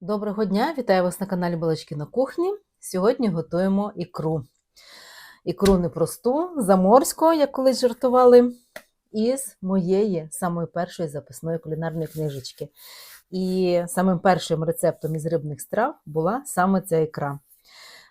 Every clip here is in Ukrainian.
Доброго дня! Вітаю вас на каналі Балачки на кухні. Сьогодні готуємо ікру. Ікру непросту, заморську, як колись жартували, із моєї самої першої записної кулінарної книжечки. І самим першим рецептом із рибних страв була саме ця ікра.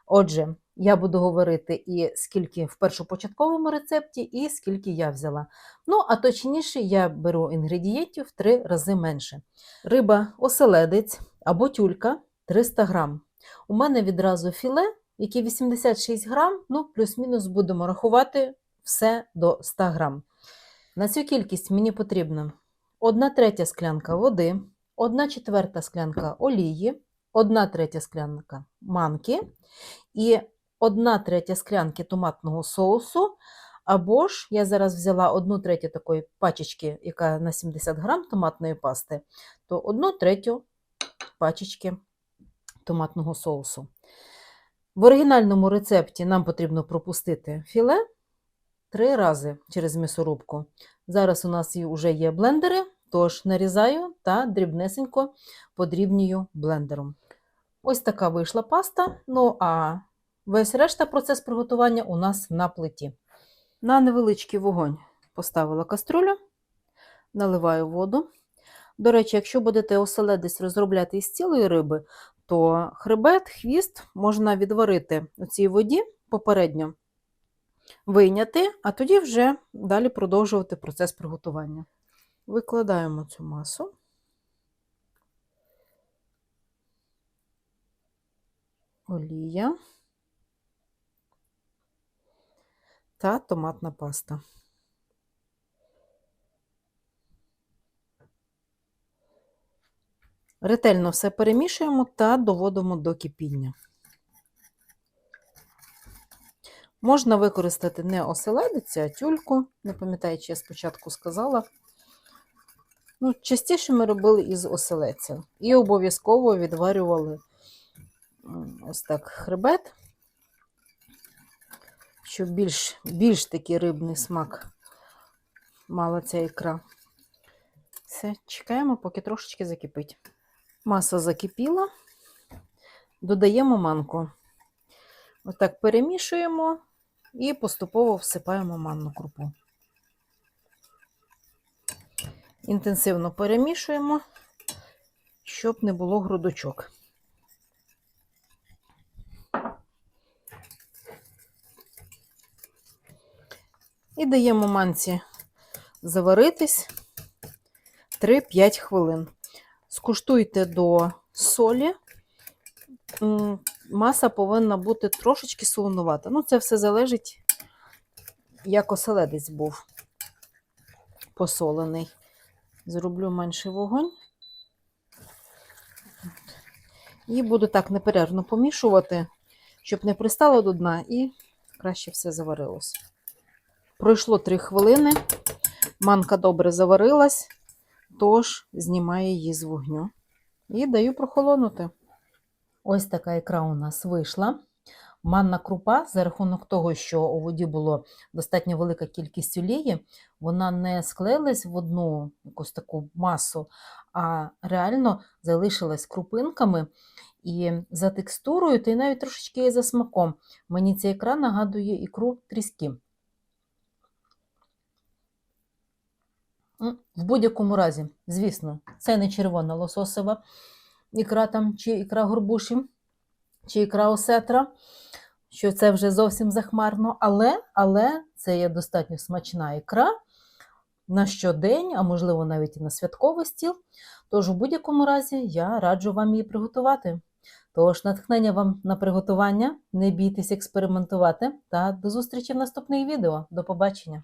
Отже, я буду говорити і скільки в першопочатковому рецепті, і скільки я взяла. Ну, а точніше, я беру інгредієнтів в три рази менше. Риба оселедець або тюлька 300 грам. У мене відразу філе, яке 86 грам, ну, плюс-мінус будемо рахувати все до 100 грам. На цю кількість мені потрібна 1 третя склянка води, 1 четверта склянка олії, 1 третя склянка манки і 1 третя склянки томатного соусу. Або ж я зараз взяла 1 третю такої пачечки, яка на 70 грам томатної пасти, то 1 третю пачечки томатного соусу. В оригінальному рецепті нам потрібно пропустити філе три рази через м'ясорубку. Зараз у нас вже є блендери, тож нарізаю та дрібнесенько подрібнюю блендером. Ось така вийшла паста. Ну а весь решта процес приготування у нас на плиті. На невеличкий вогонь поставила каструлю, наливаю воду. До речі, якщо будете оселедець розробляти із цілої риби, то хребет, хвіст можна відварити у цій воді попередньо, вийняти, а тоді вже далі продовжувати процес приготування. Викладаємо цю масу. Олія та томатна паста. Ретельно все перемішуємо та доводимо до кипіння. Можна використати не оселедиця, а тюльку. Не пам'ятаю, чи я спочатку сказала. Ну, Частіше ми робили із оселедця. І обов'язково відварювали ось так хребет, щоб більш, більш такий рибний смак мала ця ікра. Все, чекаємо, поки трошечки закипить. Маса закипіла, додаємо манку. Отак перемішуємо і поступово всипаємо манну крупу. Інтенсивно перемішуємо, щоб не було грудочок. І даємо манці заваритись 3-5 хвилин. Скуштуйте до солі. Маса повинна бути трошечки солонувата. Ну, це все залежить, як оселедець був посолений. Зроблю менший вогонь. І буду так неперервно помішувати, щоб не пристало до дна і краще все заварилось. Пройшло 3 хвилини, манка добре заварилась. Тож знімаю її з вогню і даю прохолонути. Ось така ікра у нас вийшла. Манна крупа, за рахунок того, що у воді було достатньо велика кількість олії, вона не склеїлась в одну якусь таку масу, а реально залишилась крупинками і за текстурою, та й навіть трошечки за смаком. Мені ця ікра нагадує ікру тріски. В будь-якому разі, звісно, це не червона лососова ікра там, чи ікра горбуші, чи ікра осетра, що це вже зовсім захмарно, але але це є достатньо смачна ікра на щодень, а можливо, навіть і на святковий стіл. Тож, у будь-якому разі, я раджу вам її приготувати. Тож, натхнення вам на приготування, не бійтесь експериментувати та до зустрічі в наступних відео. До побачення!